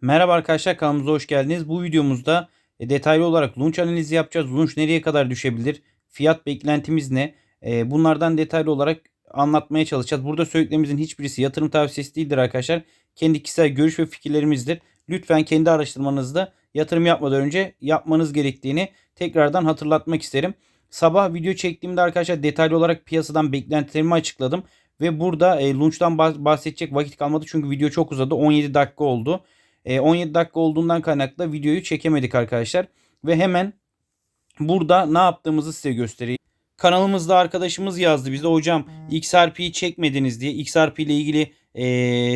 Merhaba arkadaşlar kanalımıza hoş geldiniz. Bu videomuzda e, detaylı olarak launch analizi yapacağız. Launch nereye kadar düşebilir? Fiyat beklentimiz ne? E, bunlardan detaylı olarak anlatmaya çalışacağız. Burada söylediklerimizin hiçbirisi yatırım tavsiyesi değildir arkadaşlar. Kendi kişisel görüş ve fikirlerimizdir. Lütfen kendi araştırmanızda yatırım yapmadan önce yapmanız gerektiğini tekrardan hatırlatmak isterim. Sabah video çektiğimde arkadaşlar detaylı olarak piyasadan beklentilerimi açıkladım. Ve burada e, launch'tan bahsedecek vakit kalmadı çünkü video çok uzadı. 17 dakika oldu. 17 dakika olduğundan kaynaklı videoyu çekemedik arkadaşlar. Ve hemen burada ne yaptığımızı size göstereyim. Kanalımızda arkadaşımız yazdı bize hocam XRP'yi çekmediniz diye. XRP ile ilgili e,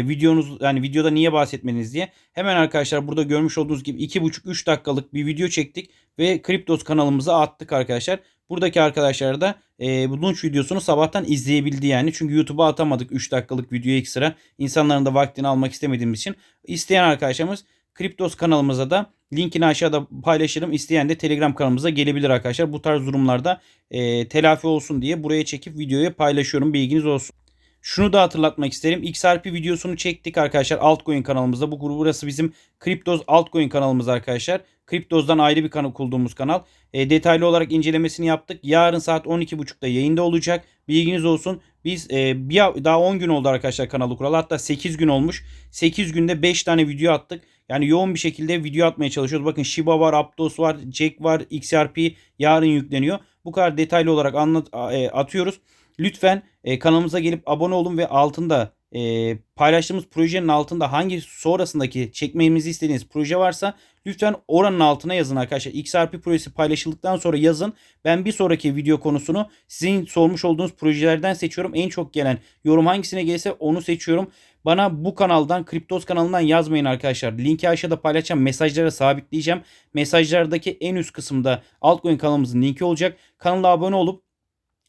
videonuz yani videoda niye bahsetmediniz diye. Hemen arkadaşlar burada görmüş olduğunuz gibi 2,5-3 dakikalık bir video çektik ve Kriptos kanalımıza attık arkadaşlar. Buradaki arkadaşlar da e, bu launch videosunu sabahtan izleyebildi yani. Çünkü YouTube'a atamadık 3 dakikalık videoyu ekstra. İnsanların da vaktini almak istemediğimiz için. İsteyen arkadaşlarımız Kriptos kanalımıza da linkini aşağıda paylaşırım. İsteyen de Telegram kanalımıza gelebilir arkadaşlar. Bu tarz durumlarda e, telafi olsun diye buraya çekip videoyu paylaşıyorum. Bilginiz olsun. Şunu da hatırlatmak isterim. XRP videosunu çektik arkadaşlar altcoin kanalımızda. Bu burası bizim Kriptoz altcoin kanalımız arkadaşlar. Kriptoz'dan ayrı bir kanal kurduğumuz kanal. E, detaylı olarak incelemesini yaptık. Yarın saat 12.30'da yayında olacak. Bilginiz olsun. Biz e, bir, daha 10 gün oldu arkadaşlar kanalı kuralı. Hatta 8 gün olmuş. 8 günde 5 tane video attık. Yani yoğun bir şekilde video atmaya çalışıyoruz. Bakın Shiba var, Aptos var, Jack var, XRP yarın yükleniyor. Bu kadar detaylı olarak anlat, e, atıyoruz. Lütfen e, kanalımıza gelip abone olun ve altında e, paylaştığımız projenin altında hangi sonrasındaki çekmemizi istediğiniz proje varsa lütfen oranın altına yazın arkadaşlar. XRP projesi paylaşıldıktan sonra yazın. Ben bir sonraki video konusunu sizin sormuş olduğunuz projelerden seçiyorum. En çok gelen yorum hangisine gelirse onu seçiyorum. Bana bu kanaldan, Kriptos kanalından yazmayın arkadaşlar. Linki aşağıda paylaşacağım. Mesajlara sabitleyeceğim. Mesajlardaki en üst kısımda altcoin kanalımızın linki olacak. Kanala abone olup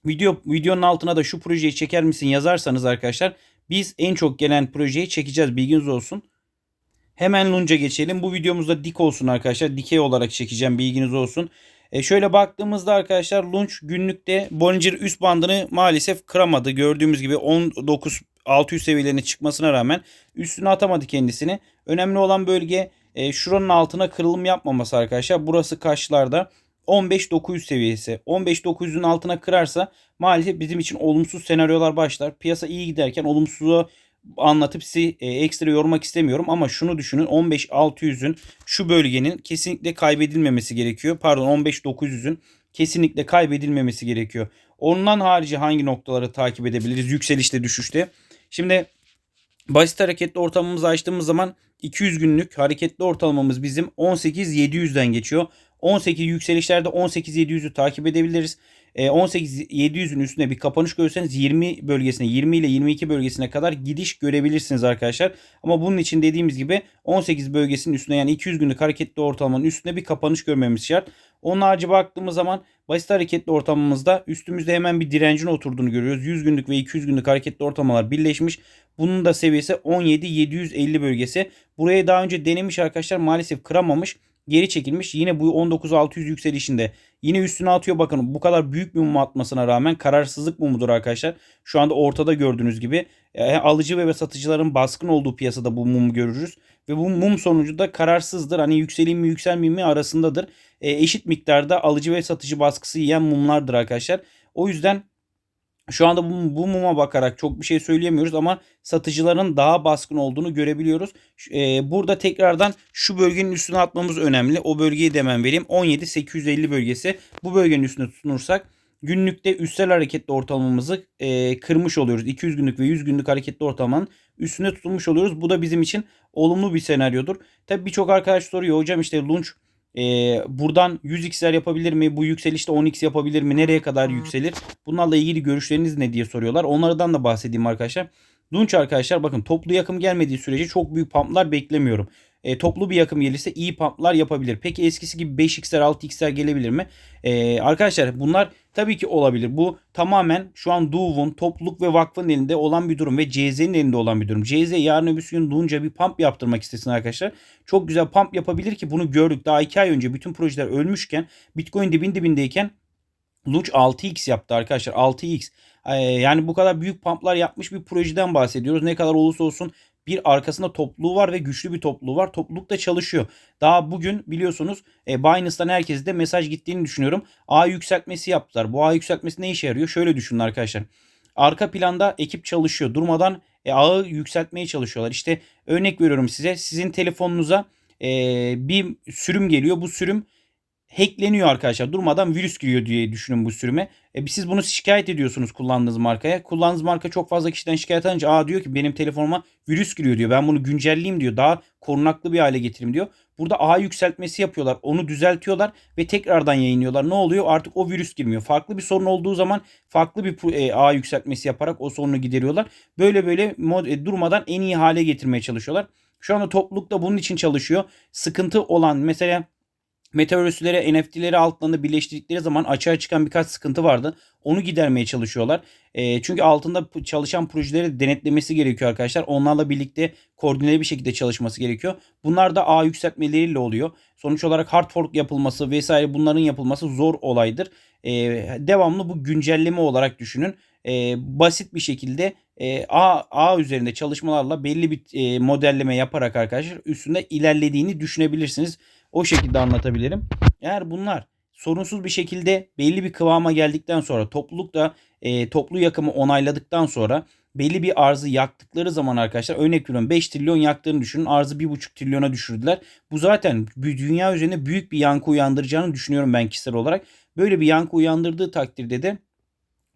video videonun altına da şu projeyi çeker misin yazarsanız arkadaşlar biz en çok gelen projeyi çekeceğiz bilginiz olsun. Hemen Lunch'a geçelim. Bu videomuzda dik olsun arkadaşlar. Dikey olarak çekeceğim bilginiz olsun. E şöyle baktığımızda arkadaşlar Lunch günlükte Bollinger üst bandını maalesef kıramadı. Gördüğümüz gibi 19 600 seviyelerine çıkmasına rağmen üstüne atamadı kendisini. Önemli olan bölge e, şuranın altına kırılım yapmaması arkadaşlar. Burası kaşlarda 15.900 seviyesi. 15.900'ün altına kırarsa maalesef bizim için olumsuz senaryolar başlar. Piyasa iyi giderken olumsuzu anlatıp sizi e, ekstra yormak istemiyorum ama şunu düşünün 15.600'ün şu bölgenin kesinlikle kaybedilmemesi gerekiyor. Pardon 15.900'ün kesinlikle kaybedilmemesi gerekiyor. Ondan harici hangi noktaları takip edebiliriz yükselişte düşüşte? Şimdi basit hareketli ortalamamızı açtığımız zaman 200 günlük hareketli ortalamamız bizim 18.700'den geçiyor. 18 yükselişlerde 18.700'ü takip edebiliriz. 18.700'ün e, üstünde bir kapanış görürseniz 20 bölgesine 20 ile 22 bölgesine kadar gidiş görebilirsiniz arkadaşlar. Ama bunun için dediğimiz gibi 18 bölgesinin üstünde yani 200 günlük hareketli ortalamanın üstünde bir kapanış görmemiz şart. Onun harici baktığımız zaman basit hareketli ortalamamızda üstümüzde hemen bir direncin oturduğunu görüyoruz. 100 günlük ve 200 günlük hareketli ortalamalar birleşmiş. Bunun da seviyesi 17.750 bölgesi. Buraya daha önce denemiş arkadaşlar maalesef kıramamış geri çekilmiş. Yine bu 19.600 yükselişinde yine üstüne atıyor. Bakın bu kadar büyük bir mum atmasına rağmen kararsızlık mumudur arkadaşlar. Şu anda ortada gördüğünüz gibi e, alıcı ve satıcıların baskın olduğu piyasada bu mumu görürüz. Ve bu mum sonucu da kararsızdır. Hani yükseleyim mi yükselmeyeyim mi arasındadır. E, eşit miktarda alıcı ve satıcı baskısı yiyen mumlardır arkadaşlar. O yüzden şu anda bu, bu muma bakarak çok bir şey söyleyemiyoruz ama satıcıların daha baskın olduğunu görebiliyoruz. E, burada tekrardan şu bölgenin üstüne atmamız önemli. O bölgeyi de hemen vereyim. 17.850 bölgesi. Bu bölgenin üstüne tutunursak günlükte üstel hareketli ortalamamızı e, kırmış oluyoruz. 200 günlük ve 100 günlük hareketli ortalamanın üstüne tutulmuş oluyoruz. Bu da bizim için olumlu bir senaryodur. Tabi birçok arkadaş soruyor hocam işte launch e, buradan 100x'ler yapabilir mi? Bu yükselişte 10x yapabilir mi? Nereye kadar yükselir? Bunlarla ilgili görüşleriniz ne diye soruyorlar. Onlardan da bahsedeyim arkadaşlar. Dunç arkadaşlar bakın toplu yakım gelmediği sürece çok büyük pumplar beklemiyorum e, toplu bir yakım gelirse iyi pumplar yapabilir. Peki eskisi gibi 5x'ler 6x'ler gelebilir mi? E, arkadaşlar bunlar tabii ki olabilir. Bu tamamen şu an Duve'un topluluk ve vakfın elinde olan bir durum ve CZ'nin elinde olan bir durum. CZ yarın öbür gün Dunca bir pump yaptırmak istesin arkadaşlar. Çok güzel pump yapabilir ki bunu gördük. Daha 2 ay önce bütün projeler ölmüşken Bitcoin dibin dibindeyken Luch 6x yaptı arkadaşlar. 6x. Yani bu kadar büyük pumplar yapmış bir projeden bahsediyoruz. Ne kadar olursa olsun bir arkasında topluluğu var ve güçlü bir topluluğu var. Topluluk da çalışıyor. Daha bugün biliyorsunuz e, Binance'dan herkese de mesaj gittiğini düşünüyorum. A yükseltmesi yaptılar. Bu A yükseltmesi ne işe yarıyor? Şöyle düşünün arkadaşlar. Arka planda ekip çalışıyor. Durmadan e, ağı yükseltmeye çalışıyorlar. İşte örnek veriyorum size. Sizin telefonunuza e, bir sürüm geliyor. Bu sürüm hackleniyor arkadaşlar. Durmadan virüs giriyor diye düşünün bu sürüme. E, siz bunu şikayet ediyorsunuz kullandığınız markaya. Kullandığınız marka çok fazla kişiden şikayet alınca aa diyor ki benim telefonuma virüs giriyor diyor. Ben bunu güncelleyeyim diyor. Daha korunaklı bir hale getireyim diyor. Burada ağ yükseltmesi yapıyorlar. Onu düzeltiyorlar ve tekrardan yayınlıyorlar. Ne oluyor? Artık o virüs girmiyor. Farklı bir sorun olduğu zaman farklı bir e, ağ yükseltmesi yaparak o sorunu gideriyorlar. Böyle böyle e, durmadan en iyi hale getirmeye çalışıyorlar. Şu anda topluluk da bunun için çalışıyor. Sıkıntı olan mesela Metaverse'lere, NFT'leri altlarında birleştirdikleri zaman açığa çıkan birkaç sıkıntı vardı. Onu gidermeye çalışıyorlar. E, çünkü altında çalışan projeleri denetlemesi gerekiyor arkadaşlar. Onlarla birlikte koordineli bir şekilde çalışması gerekiyor. Bunlar da ağ yükseltmeleriyle oluyor. Sonuç olarak hard fork yapılması vesaire bunların yapılması zor olaydır. E, devamlı bu güncelleme olarak düşünün. E, basit bir şekilde e, ağ, ağ üzerinde çalışmalarla belli bir e, modelleme yaparak arkadaşlar üstünde ilerlediğini düşünebilirsiniz. O şekilde anlatabilirim. Eğer bunlar sorunsuz bir şekilde belli bir kıvama geldikten sonra topluluk da e, toplu yakımı onayladıktan sonra belli bir arzı yaktıkları zaman arkadaşlar örnek veriyorum 5 trilyon yaktığını düşünün arzı 1,5 trilyona düşürdüler. Bu zaten dünya üzerinde büyük bir yankı uyandıracağını düşünüyorum ben kişisel olarak. Böyle bir yankı uyandırdığı takdirde de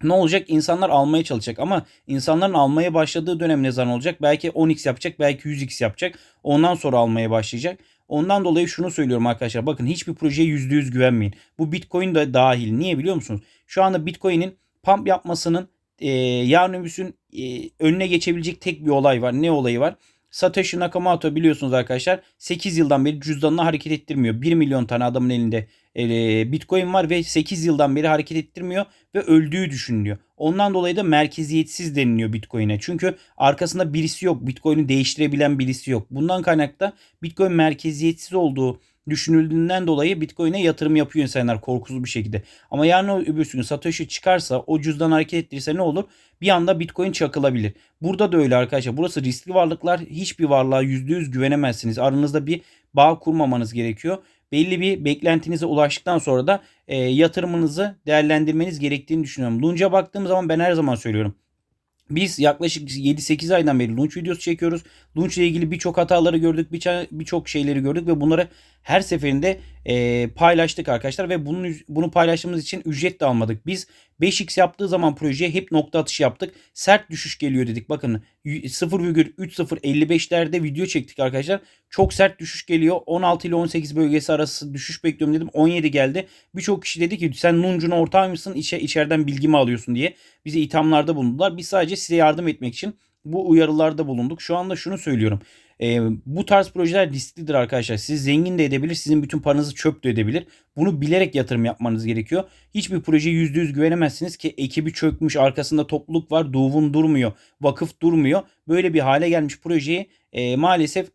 ne olacak? İnsanlar almaya çalışacak ama insanların almaya başladığı dönem ne zaman olacak? Belki 10x yapacak, belki 100x yapacak. Ondan sonra almaya başlayacak. Ondan dolayı şunu söylüyorum arkadaşlar. Bakın hiçbir projeye %100 güvenmeyin. Bu Bitcoin de dahil. Niye biliyor musunuz? Şu anda Bitcoin'in pump yapmasının e, yarın öbürsün e, önüne geçebilecek tek bir olay var. Ne olayı var? Satoshi Nakamoto biliyorsunuz arkadaşlar 8 yıldan beri cüzdanını hareket ettirmiyor. 1 milyon tane adamın elinde e, Bitcoin var ve 8 yıldan beri hareket ettirmiyor ve öldüğü düşünülüyor. Ondan dolayı da merkeziyetsiz deniliyor Bitcoin'e. Çünkü arkasında birisi yok. Bitcoin'i değiştirebilen birisi yok. Bundan kaynaklı Bitcoin merkeziyetsiz olduğu düşünüldüğünden dolayı Bitcoin'e yatırım yapıyor insanlar korkusuz bir şekilde. Ama yarın öbür gün Satoshi çıkarsa o cüzdan hareket ettirirse ne olur? Bir anda Bitcoin çakılabilir. Burada da öyle arkadaşlar. Burası riskli varlıklar. Hiçbir varlığa %100 güvenemezsiniz. Aranızda bir bağ kurmamanız gerekiyor. Belli bir beklentinize ulaştıktan sonra da e, yatırımınızı değerlendirmeniz gerektiğini düşünüyorum. Lunch'a baktığım zaman ben her zaman söylüyorum. Biz yaklaşık 7-8 aydan beri Launch videosu çekiyoruz. Launch ile ilgili birçok hataları gördük, birçok şeyleri gördük ve bunları her seferinde e, paylaştık arkadaşlar ve bunun bunu paylaştığımız için ücret de almadık. Biz 5x yaptığı zaman projeye hep nokta atışı yaptık. Sert düşüş geliyor dedik. Bakın 0,3055'lerde video çektik arkadaşlar. Çok sert düşüş geliyor. 16 ile 18 bölgesi arası düşüş bekliyorum dedim. 17 geldi. Birçok kişi dedi ki sen Nuncun ortağı mısın? İçe, içeriden bilgi mi alıyorsun diye. Bize ithamlarda bulundular. Biz sadece size yardım etmek için bu uyarılarda bulunduk. Şu anda şunu söylüyorum. E, bu tarz projeler risklidir arkadaşlar. Sizi zengin de edebilir. Sizin bütün paranızı çöp de edebilir. Bunu bilerek yatırım yapmanız gerekiyor. Hiçbir projeye %100 güvenemezsiniz ki ekibi çökmüş. Arkasında topluluk var. Duvun durmuyor. Vakıf durmuyor. Böyle bir hale gelmiş projeyi e, maalesef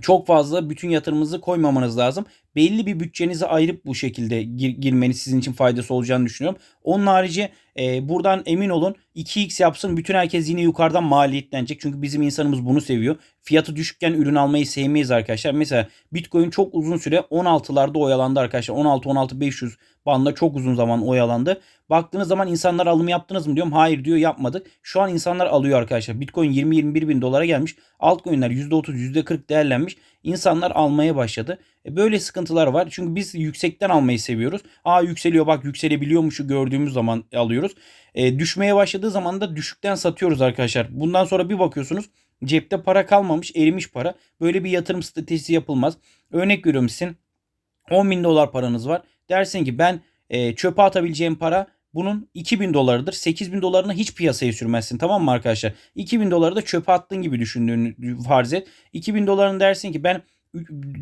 çok fazla bütün yatırımınızı koymamanız lazım. Belli bir bütçenizi ayırıp bu şekilde gir, girmeniz sizin için faydası olacağını düşünüyorum. Onun harici e, buradan emin olun 2x yapsın bütün herkes yine yukarıdan maliyetlenecek. Çünkü bizim insanımız bunu seviyor. Fiyatı düşükken ürün almayı sevmeyiz arkadaşlar. Mesela Bitcoin çok uzun süre 16'larda oyalandı arkadaşlar. 16-16-500 banda çok uzun zaman oyalandı. Baktığınız zaman insanlar alım yaptınız mı diyorum. Hayır diyor yapmadık. Şu an insanlar alıyor arkadaşlar. Bitcoin 20-21 bin dolara gelmiş. Altcoin'ler %30 %40 değerlenmiş. İnsanlar almaya başladı. E böyle sıkıntılar var. Çünkü biz yüksekten almayı seviyoruz. Aa yükseliyor bak yükselebiliyormuşu gördüğümüz zaman alıyoruz. E, düşmeye başladığı zaman da düşükten satıyoruz arkadaşlar. Bundan sonra bir bakıyorsunuz cepte para kalmamış erimiş para. Böyle bir yatırım stratejisi yapılmaz. Örnek veriyorum sizin 10 bin dolar paranız var. Dersin ki ben e, çöpe atabileceğim para bunun 2000 dolarıdır. 8000 dolarını hiç piyasaya sürmezsin tamam mı arkadaşlar? 2000 doları da çöpe attığın gibi düşündüğünü farz et. 2000 dolarını dersin ki ben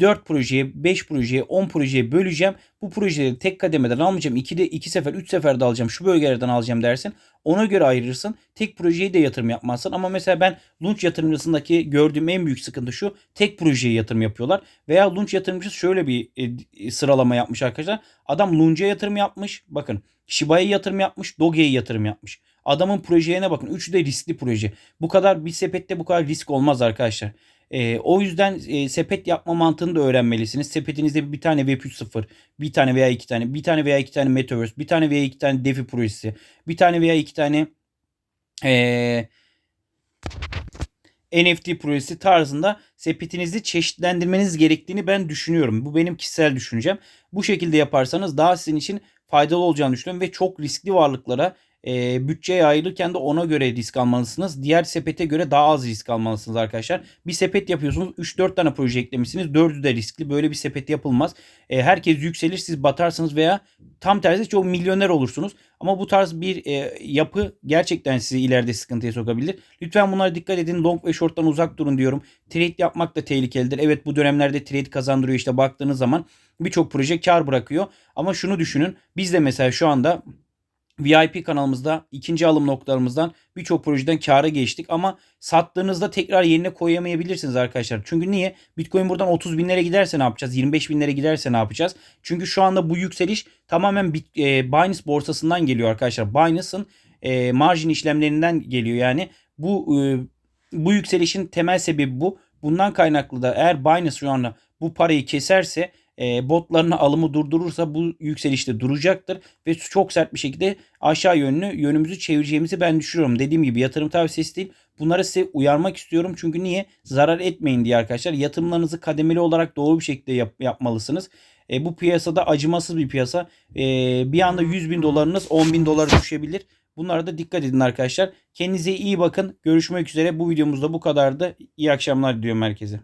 4 projeye, 5 projeye, 10 projeye böleceğim. Bu projeleri tek kademeden almayacağım. 2 de 2 sefer, 3 seferde alacağım. Şu bölgelerden alacağım dersin. Ona göre ayırırsın. Tek projeye de yatırım yapmazsın. Ama mesela ben Launch yatırımcısındaki gördüğüm en büyük sıkıntı şu. Tek projeye yatırım yapıyorlar. Veya Launch yatırımcısı şöyle bir e, sıralama yapmış arkadaşlar. Adam Launch'a yatırım yapmış. Bakın Shiba'ya yatırım yapmış. Doge'ye yatırım yapmış. Adamın projeye bakın. Üçü de riskli proje. Bu kadar bir sepette bu kadar risk olmaz arkadaşlar. E, o yüzden e, sepet yapma mantığını da öğrenmelisiniz. Sepetinizde bir tane Web 3.0, bir tane veya iki tane, bir tane veya iki tane Metaverse, bir tane veya iki tane DeFi projesi, bir tane veya iki tane e, NFT projesi tarzında sepetinizi çeşitlendirmeniz gerektiğini ben düşünüyorum. Bu benim kişisel düşüncem. Bu şekilde yaparsanız daha sizin için faydalı olacağını düşünüyorum ve çok riskli varlıklara e, bütçeye ayrılırken de ona göre risk almalısınız. Diğer sepete göre daha az risk almalısınız arkadaşlar. Bir sepet yapıyorsunuz 3-4 tane proje eklemişsiniz. 4'ü de riskli. Böyle bir sepet yapılmaz. E, herkes yükselir siz batarsınız veya tam tersi çok milyoner olursunuz. Ama bu tarz bir e, yapı gerçekten sizi ileride sıkıntıya sokabilir. Lütfen bunlara dikkat edin. Long ve short'tan uzak durun diyorum. Trade yapmak da tehlikelidir. Evet bu dönemlerde trade kazandırıyor işte baktığınız zaman birçok proje kar bırakıyor. Ama şunu düşünün. Biz de mesela şu anda VIP kanalımızda ikinci alım noktalarımızdan birçok projeden kâra geçtik ama sattığınızda tekrar yerine koyamayabilirsiniz arkadaşlar. Çünkü niye? Bitcoin buradan 30 binlere giderse ne yapacağız? 25 binlere giderse ne yapacağız? Çünkü şu anda bu yükseliş tamamen Bit, e, Binance borsasından geliyor arkadaşlar. Binance'ın e, marjin işlemlerinden geliyor yani. Bu e, bu yükselişin temel sebebi bu. Bundan kaynaklı da eğer Binance şu anda bu parayı keserse e, botlarına alımı durdurursa bu yükselişte duracaktır ve çok sert bir şekilde aşağı yönlü yönümüzü çevireceğimizi ben düşünüyorum. Dediğim gibi yatırım tavsiyesi değil. Bunları size uyarmak istiyorum. Çünkü niye? Zarar etmeyin diye arkadaşlar. Yatırımlarınızı kademeli olarak doğru bir şekilde yap- yapmalısınız. E, bu piyasada acımasız bir piyasa. E, bir anda 100 bin dolarınız 10 bin dolara düşebilir. Bunlara da dikkat edin arkadaşlar. Kendinize iyi bakın. Görüşmek üzere. Bu videomuzda bu kadardı. İyi akşamlar diliyorum herkese.